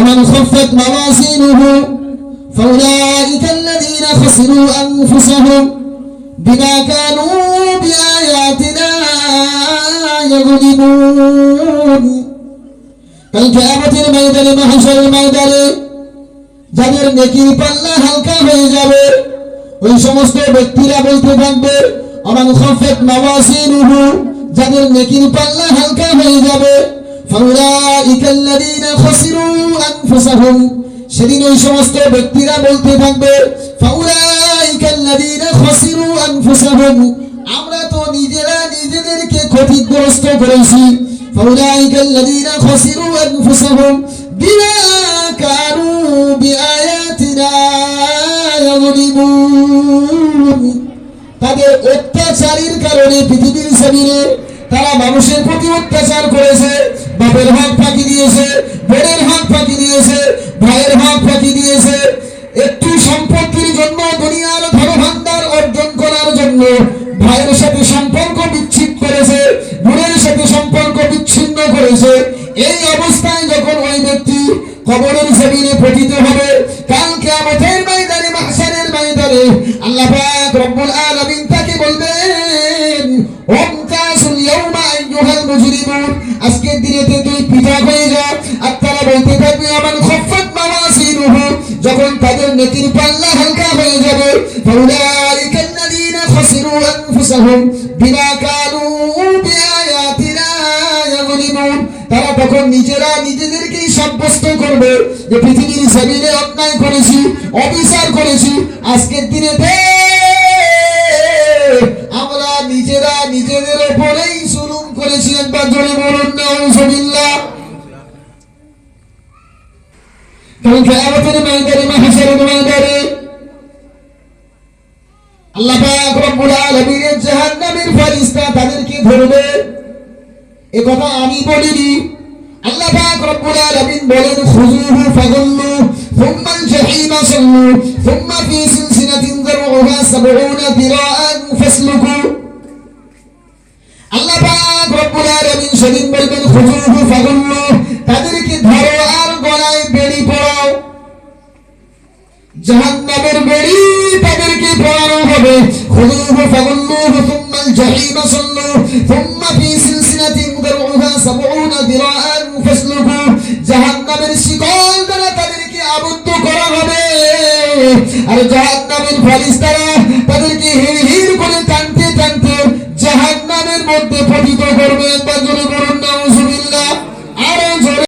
ومن خفت موازينه فأولئك الذين خسروا أنفسهم بما كانوا بآياتنا يظلمون কালকেয়ামতের ময়দানে মাহশারের ময়দানে যাদের নেকির পাল্লা হালকা হয়ে যাবে ওই সমস্ত ব্যক্তিরা বলতে থাকবে আমার খফেত মাওয়াসিনুহু যাদের নেকির পাল্লা হালকা হয়ে যাবে ফাউলাইকা আল্লাযীনা খাসিরু আনফুসাহুম, সেদিন ওই সমস্ত ব্যক্তিরা বলতে থাকবে, ফাউলাইকাল্লাযীনা খাসিরু আনফুসাহুম, আমরা তো নিজেরা নিজেদেরকে ক্ষতিগ্রস্ত করেছি। ফাউলাইকাল্লাযীনা খাসিরু আনফুসাহুম, বিমা কারু বিআয়াতিনা ইয়াযলিমুন। তাদের অত্যাচারীর কারণে পৃথিবীর জমিনে তারা মানুষের প্রতি অত্যাচার করেছে। বাপের হক ফাঁকি দিয়েছে, বোনের হক ফাঁকি দিয়েছে, ভাইয়ের হক ফাঁকি দিয়েছে। একটু সম্পত্তির জন্য দুনিয়ার ধনভাণ্ডার অর্জন করার জন্য ভাইয়ের সাথে সম্পর্ক বিচ্ছিন্ন করেছে, বোনের সাথে সম্পর্ক বিচ্ছিন্ন করেছে। এই অবস্থায় যখন ওই ব্যক্তি কবরের জমিনে পতিত হবে, কাল কিয়ামতের ময়দানে মাহশারের ময়দানে আল্লাহ রব্বুল আলামিন আজকের দিনেতে তুই পৃথক হয়ে যা। আর তারা বলতে থাকবে, আমার খফফত মাওয়াসিনুহু যখন তাদের নেকির পাল্লা হালকা হয়ে যাবে তারা তখন নিজেরা নিজেদেরকেই সাব্যস্ত করবে যে পৃথিবীর জমিনে অন্যায় করেছি, অবিচার করেছি। আজকের দিনে কারণ কিয়ামতের ময়দানে মাহশারের ময়দানে আল্লাহ পাক রব্বুল আলামিনের জাহান্নামের ফেরেশতা তাদেরকে ধরবে। এ কথা আমি বলিনি। আল্লাহ পাক বলেন খুযুহু ফাগুল্লু থুম্মা আল-জাহিমা সাল্লু থুম্মা ফি সিলসিলাতিন যারউহা 70 দিরাআন আল্লাহ পাক রব্বুল আলামিন সেদিন বলবেন খুযুহু ফাগুল্লু জাহান্নাবের বেড়ি তাদেরকে পড়ানো হবে? খুদুহু ফাগুল্লুহু সুম্মা الجحيم صلوا ثم في سلسلة ذرعها سبعون ذراعا فاسلكوا জাহান্নামের শিকল দ্বারা তাদেরকে আবদ্ধ করা হবে। আর জাহান্নামের ফারিস্তারা তাদেরকে হিড় হিড় করে টানতে টানতে জাহান্নামের মধ্যে